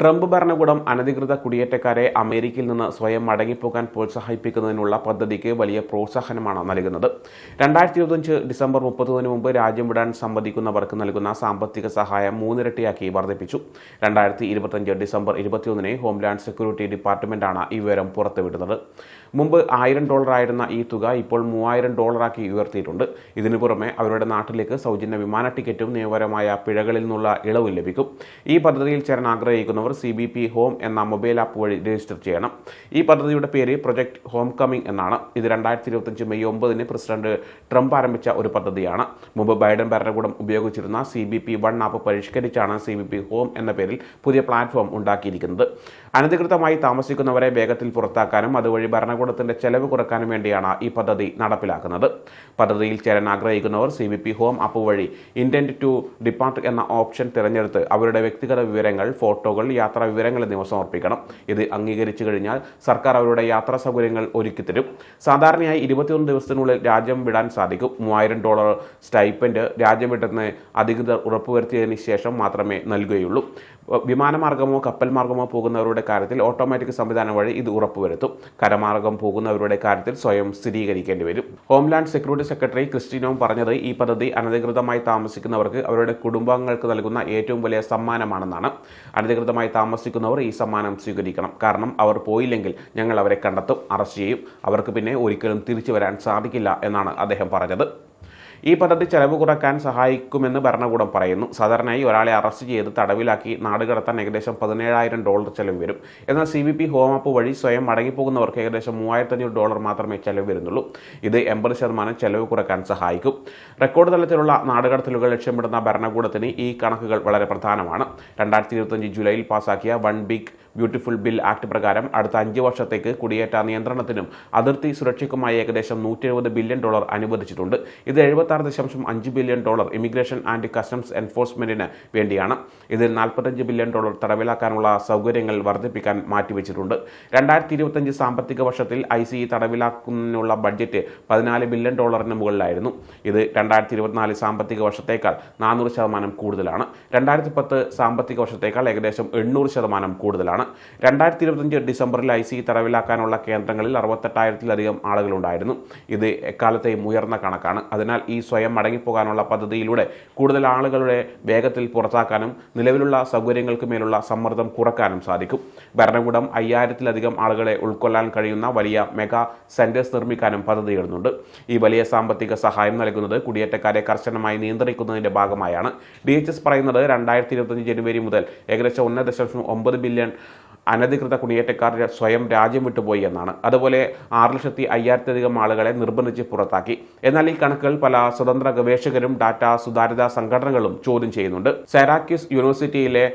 Trump ഭരണകൂടം അനധികൃത കുടിയേറ്റക്കാരെ അമേരിക്കയിൽ നിന്ന് സ്വയം മടങ്ങിപ്പോകാൻ പ്രോത്സാഹിപ്പിക്കുന്നതിനുള്ള പദ്ധതിക്ക് വലിയ പ്രോത്സാഹനമാണ് നൽകുന്നത്. രണ്ടായിരത്തി ഇരുപത്തഞ്ച് ഡിസംബർ മുപ്പത്തൊന്നിന് മുമ്പ് രാജ്യം വിടാൻ സമ്മതിക്കുന്നവർക്ക് നൽകുന്ന സാമ്പത്തിക സഹായം മൂന്നിരട്ടിയാക്കി വർദ്ധിപ്പിച്ചു. രണ്ടായിരത്തി ഇരുപത്തഞ്ച് ഡിസംബർ ഇരുപത്തിയൊന്നിന് ഹോംലാൻഡ് സെക്യൂരിറ്റി ഡിപ്പാർട്ട്മെന്റാണ് ഈ വിവരം പുറത്തുവിടുന്നത്. മുമ്പ് ആയിരം ഡോളർ ആയിരുന്ന ഈ തുക ഇപ്പോൾ മൂവായിരം ഡോളറാക്കി ഉയർത്തിയിട്ടുണ്ട്. ഇതിനു പുറമെ അവരുടെ നാട്ടിലേക്ക് സൗജന്യ വിമാന ടിക്കറ്റും നിയമപരമായ പിഴകളിൽ നിന്നുള്ള ഇളവും ലഭിക്കും. ഈ പദ്ധതിയിൽ ചേരാൻ ആഗ്രഹിക്കുന്നവർ സി ബി പി ഹോം എന്ന മൊബൈൽ ആപ്പ് വഴി രജിസ്റ്റർ ചെയ്യണം. ഈ പദ്ധതിയുടെ പേര് പ്രൊജക്ട് ഹോം കമ്മിങ് എന്നാണ്. ഇത് രണ്ടായിരത്തി ഇരുപത്തഞ്ച് മെയ് ഒമ്പതിന് പ്രസിഡന്റ് ട്രംപ് ആരംഭിച്ച ഒരു പദ്ധതിയാണ്. മുമ്പ് ബൈഡൻ ഭരണകൂടം ഉപയോഗിച്ചിരുന്ന C B P one app പരിഷ്കരിച്ചാണ് C B P home എന്ന പേരിൽ പുതിയ പ്ലാറ്റ്ഫോം ഉണ്ടാക്കിയിരിക്കുന്നത്. അനധികൃതമായി താമസിക്കുന്നവരെ വേഗത്തിൽ പുറത്താക്കാനും അതുവഴി ഭരണകൂടത്തിന്റെ ചെലവ് കുറക്കാനും വേണ്ടിയാണ് ഈ പദ്ധതി നടപ്പിലാക്കുന്നത്. പദ്ധതിയിൽ ചേരാൻ ആഗ്രഹിക്കുന്നവർ C B P home app വഴി ഇന്റന്റ് ടു ഡിപ്പാർട്ട് എന്ന ഓപ്ഷൻ തിരഞ്ഞെടുത്ത് അവരുടെ വ്യക്തിഗത വിവരങ്ങൾ ഫോട്ടോകൾ യാത്രാ വിവരങ്ങൾ എന്നിവ സമർപ്പിക്കണം ഇത് അംഗീകരിച്ചു കഴിഞ്ഞാൽ സർക്കാർ അവരുടെ യാത്രാ സൗകര്യങ്ങൾ ഒരുക്കിത്തരും സാധാരണയായി ഇരുപത്തിയൊന്ന് ദിവസത്തിനുള്ളിൽ രാജ്യം വിടാൻ സാധിക്കും. മൂവായിരം ഡോളർ സ്റ്റൈപ്പൻഡ് രാജ്യം വിട്ടെന്ന് അധികൃതർ ഉറപ്പുവരുത്തിയതിന് ശേഷം മാത്രമേ നൽകുകയുള്ളൂ. വിമാനമാർഗമോ കപ്പൽ മാർഗമോ പോകുന്നവരുടെ കാര്യത്തിൽ ഓട്ടോമാറ്റിക് സംവിധാനം വഴി ഇത് ഉറപ്പുവരുത്തും. കരമാർഗം പോകുന്നവരുടെ കാര്യത്തിൽ സ്വയം സ്ഥിരീകരിക്കേണ്ടി വരും. ഹോംലാൻഡ് സെക്യൂരിറ്റി സെക്രട്ടറി ക്രിസ്റ്റീനോം പറഞ്ഞത് ഈ പദ്ധതി അനധികൃതമായി താമസിക്കുന്നവർക്ക് അവരുടെ കുടുംബാംഗങ്ങൾക്ക് നൽകുന്ന ഏറ്റവും വലിയ സമ്മാനമാണെന്നാണ്. അനധികൃതമായി താമസിക്കുന്നവർ ഈ സമ്മാനം സ്വീകരിക്കണം. കാരണം അവർ പോയില്ലെങ്കിൽ ഞങ്ങൾ അവരെ കണ്ടെത്തും അറസ്റ്റ് ചെയ്യും. അവർക്ക് പിന്നെ ഒരിക്കലും തിരിച്ചു വരാൻ സാധിക്കില്ല എന്നാണ് അദ്ദേഹം പറഞ്ഞത്. ഈ പദ്ധതി ചെലവ് കുറയ്ക്കാൻ സഹായിക്കുമെന്ന് ഭരണകൂടം പറയുന്നു. സാധാരണയായി ഒരാളെ അറസ്റ്റ് ചെയ്ത് തടവിലാക്കി നാടുകടത്താൻ ഏകദേശം പതിനേഴായിരം ഡോളർ ചെലവ് വരും. എന്നാൽ സി ബി പി വഴി സ്വയം മടങ്ങിപ്പോകുന്നവർക്ക് ഏകദേശം മൂവായിരത്തഞ്ഞൂറ് ഡോളർ മാത്രമേ ചെലവ് വരുന്നുള്ളൂ. ഇത് എൺപത് ശതമാനം ചെലവ് കുറയ്ക്കാൻ സഹായിക്കും. റെക്കോർഡ് തലത്തിലുള്ള നാടുകടത്തലുകൾ ലക്ഷ്യമിടുന്ന ഭരണകൂടത്തിന് ഈ കണക്കുകൾ വളരെ പ്രധാനമാണ്. രണ്ടായിരത്തി ഇരുപത്തഞ്ച് ജൂലൈയിൽ പാസാക്കിയ one big beautiful bill act പ്രകാരം അടുത്ത അഞ്ച് വർഷത്തേക്ക് കുടിയേറ്റ നിയന്ത്രണത്തിനും അതിർത്തി സുരക്ഷയ്ക്കുമായി ഏകദേശം നൂറ്റി ബില്യൺ ഡോളർ അനുവദിച്ചിട്ടുണ്ട്. ഇത് എഴുപത്തി ആറ് ദശാംശം അഞ്ച് billion dollar immigration and customs എൻഫോഴ്സ്മെന്റിന് വേണ്ടിയാണ്. ഇതിൽ നാൽപ്പത്തഞ്ച് ബില്യൺ ഡോളർ തടവിലാക്കാനുള്ള സൗകര്യങ്ങൾ വർദ്ധിപ്പിക്കാൻ മാറ്റിവെച്ചിട്ടുണ്ട്. രണ്ടായിരത്തി ഇരുപത്തഞ്ച് സാമ്പത്തിക വർഷത്തിൽ ഐ സി തടവിലാക്കുന്നതിനുള്ള ബഡ്ജറ്റ് പതിനാല് ബില്യൺ ഡോളറിന് മുകളിലായിരുന്നു. ഇത് രണ്ടായിരത്തി ഇരുപത്തിനാല് സാമ്പത്തിക വർഷത്തേക്കാൾ നാനൂറ് ശതമാനം കൂടുതലാണ്. രണ്ടായിരത്തി പത്ത് സാമ്പത്തിക വർഷത്തേക്കാൾ ഏകദേശം എണ്ണൂറ് ശതമാനം കൂടുതലാണ്. രണ്ടായിരത്തി ഇരുപത്തഞ്ച് ഡിസംബറിൽ ഐ സി തടവിലാക്കാനുള്ള കേന്ദ്രങ്ങളിൽ അറുപത്തെട്ടായിരത്തിലധികം ആളുകളുണ്ടായിരുന്നു. ഇത് എക്കാലത്തെയും ഉയർന്ന കണക്കാണ്. അതിനാൽ സ്വയം മടങ്ങിപ്പോകാനുള്ള പദ്ധതിയിലൂടെ കൂടുതൽ ആളുകളുടെ വേഗത്തിൽ പുറത്താക്കാനും നിലവിലുള്ള സൗകര്യങ്ങൾക്ക് മേലുള്ള സമ്മർദ്ദം കുറക്കാനും സാധിക്കും. ഭരണകൂടം അയ്യായിരത്തിലധികം ആളുകളെ ഉൾക്കൊള്ളാൻ കഴിയുന്ന വലിയ മെഗാ സെന്റേഴ്സ് നിർമ്മിക്കാനും പദ്ധതിയിടുന്നുണ്ട് ഈ വലിയ സാമ്പത്തിക സഹായം നൽകുന്നത് കുടിയേറ്റക്കാരെ കർശനമായി നിയന്ത്രിക്കുന്നതിന്റെ ഭാഗമായാണ്. ഡി എച്ച് എസ് പറയുന്നത് രണ്ടായിരത്തി ഇരുപത്തഞ്ച് ജനുവരി മുതൽ ഏകദേശം ഒന്ന് ദശാംശം ഒമ്പത് ബില്യൺ അനധികൃത കുടിയേറ്റക്കാർ സ്വയം രാജ്യം വിട്ടുപോയി എന്നാണ്. അതുപോലെ ആറ് ലക്ഷത്തി അയ്യായിരത്തിലധികം ആളുകളെ നിർബന്ധിച്ച് പുറത്താക്കി. എന്നാൽ ഈ കണക്കുകൾ പല സ്വതന്ത്ര ഗവേഷകരും ഡാറ്റ സുതാര്യതാ സംഘടനകളും ചോദ്യം ചെയ്യുന്നുണ്ട്. സെറാക്യൂസ് യൂണിവേഴ്സിറ്റിയിലെ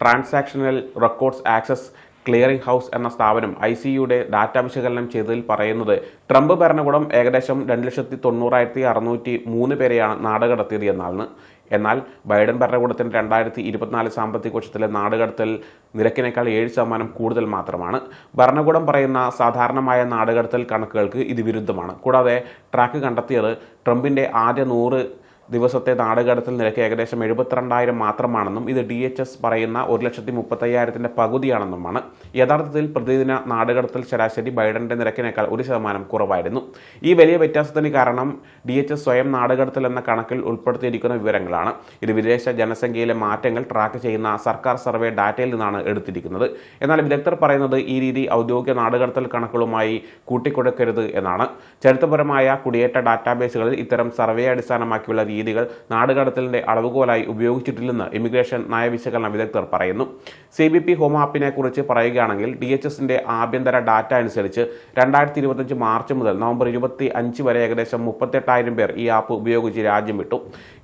transactional records access clearing house എന്ന സ്ഥാപനം ഐ സി യുടെ ഡാറ്റ വിശകലനം ചെയ്തതിൽ പറയുന്നത് ട്രംപ് ഭരണകൂടം ഏകദേശം രണ്ട് ലക്ഷത്തി തൊണ്ണൂറായിരത്തി അറുന്നൂറ്റി മൂന്ന് പേരെയാണ് നാടുകടത്തിയത് എന്നാണ്. എന്നാൽ ബൈഡൻ ഭരണകൂടത്തിന് രണ്ടായിരത്തി ഇരുപത്തിനാല് സാമ്പത്തിക വർഷത്തിലെ നാടുകടത്തൽ നിരക്കിനേക്കാൾ ഏഴ് ശതമാനം കൂടുതൽ മാത്രമാണ്. ഭരണകൂടം പറയുന്ന സാധാരണമായ നാടുകടത്തൽ കണക്കുകൾക്ക് ഇത് വിരുദ്ധമാണ്. കൂടാതെ ട്രാക്ക് കണ്ടെത്തിയത് ട്രംപിന്റെ ആദ്യ നൂറ് ദിവസത്തെ നാടുകടത്തിൽ നിരക്ക് ഏകദേശം എഴുപത്തിരണ്ടായിരം മാത്രമാണെന്നും ഇത് ഡി എച്ച് എസ് പറയുന്ന ഒരു ലക്ഷത്തി മുപ്പത്തയ്യായിരത്തിന്റെ പകുതിയാണെന്നുമാണ്. യഥാർത്ഥത്തിൽ പ്രതിദിന നാടുകടത്തിൽ ശരാശരി ബൈഡന്റെ നിരക്കിനേക്കാൾ ഒരു ശതമാനം കുറവായിരുന്നു. ഈ വലിയ വ്യത്യാസത്തിന് കാരണം ഡി എച്ച് എസ് സ്വയം നാടുകടത്തിൽ എന്ന കണക്കിൽ ഉൾപ്പെടുത്തിയിരിക്കുന്ന വിവരങ്ങളാണ്. ഇത് വിദേശ ജനസംഖ്യയിലെ മാറ്റങ്ങൾ ട്രാക്ക് ചെയ്യുന്ന സർക്കാർ സർവേ ഡാറ്റയിൽ നിന്നാണ് എടുത്തിരിക്കുന്നത്. എന്നാൽ വിദഗ്ധർ പറയുന്നത് ഈ രീതി ഔദ്യോഗിക നാടുകടത്തൽ കണക്കുകളുമായി കൂട്ടിക്കൊടുക്കരുത് എന്നാണ്. ചരിത്രപരമായ കുടിയേറ്റ ഡാറ്റാബേസുകളിൽ ഇത്തരം സർവേ അടിസ്ഥാനമാക്കിയുള്ള രീതികൾ നാടുകടത്തലിന്റെ അളവുകോലായി ഉപയോഗിച്ചിട്ടില്ലെന്ന് ഇമിഗ്രേഷൻ നയവിശകലന വിദഗ്ധർ പറയുന്നു. സി ബി പി ഹോം ആപ്പിനെ കുറിച്ച് പറയുകയാണെങ്കിൽ ഡി എച്ച് എസിന്റെ ആഭ്യന്തര ഡാറ്റ അനുസരിച്ച് രണ്ടായിരത്തി ഇരുപത്തഞ്ച് മാർച്ച് മുതൽ നവംബർ ഇരുപത്തി അഞ്ച് വരെ ഏകദേശം മുപ്പത്തെട്ടായിരം പേർ ഈ ആപ്പ് ഉപയോഗിച്ച് രാജ്യം വിട്ടു.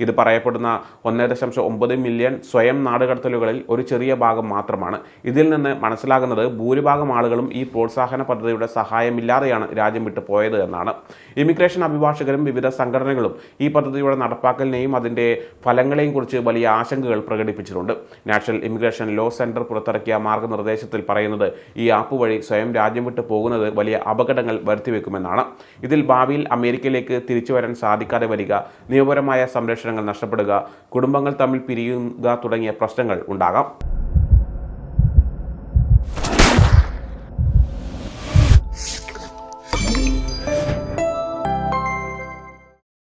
ഇത് പറയപ്പെടുന്ന ഒന്നേ ദശാംശം ഒമ്പത് മില്യൺ സ്വയം നാടുകടത്തലുകളിൽ ഒരു ചെറിയ ഭാഗം മാത്രമാണ്. ഇതിൽ നിന്ന് മനസ്സിലാകുന്നത് ഭൂരിഭാഗം ആളുകളും ഈ പ്രോത്സാഹന പദ്ധതിയുടെ സഹായമില്ലാതെയാണ് രാജ്യം വിട്ടു പോയത് എന്നാണ്. ഇമിഗ്രേഷൻ അഭിഭാഷകരും വിവിധ സംഘടനകളും ഈ പദ്ധതിയുടെ നടപ്പാക്കലിനെയും അതിന്റെ ഫലങ്ങളെയും കുറിച്ച് വലിയ ആശങ്കകൾ പ്രകടിപ്പിച്ചിട്ടുണ്ട്. നാഷണൽ ഇമിഗ്രേഷൻ ലോ സെന്റർ പുറത്തിറക്കിയ മാർഗനിർദ്ദേശത്തിൽ പറയുന്നത് ഈ ആപ്പ് വഴി സ്വയം രാജ്യം വിട്ടു പോകുന്നത് വലിയ അപകടങ്ങൾ വരുത്തിവെക്കുമെന്നാണ്. ഇതിൽ ഭാവിയിൽ അമേരിക്കയിലേക്ക് തിരിച്ചു വരാൻ സാധിക്കാതെ വരിക നിയമപരമായ സംരക്ഷണങ്ങൾ നഷ്ടപ്പെടുക കുടുംബങ്ങൾ തമ്മിൽ പിരിയുക തുടങ്ങിയ പ്രശ്നങ്ങൾ ഉണ്ടാകാം.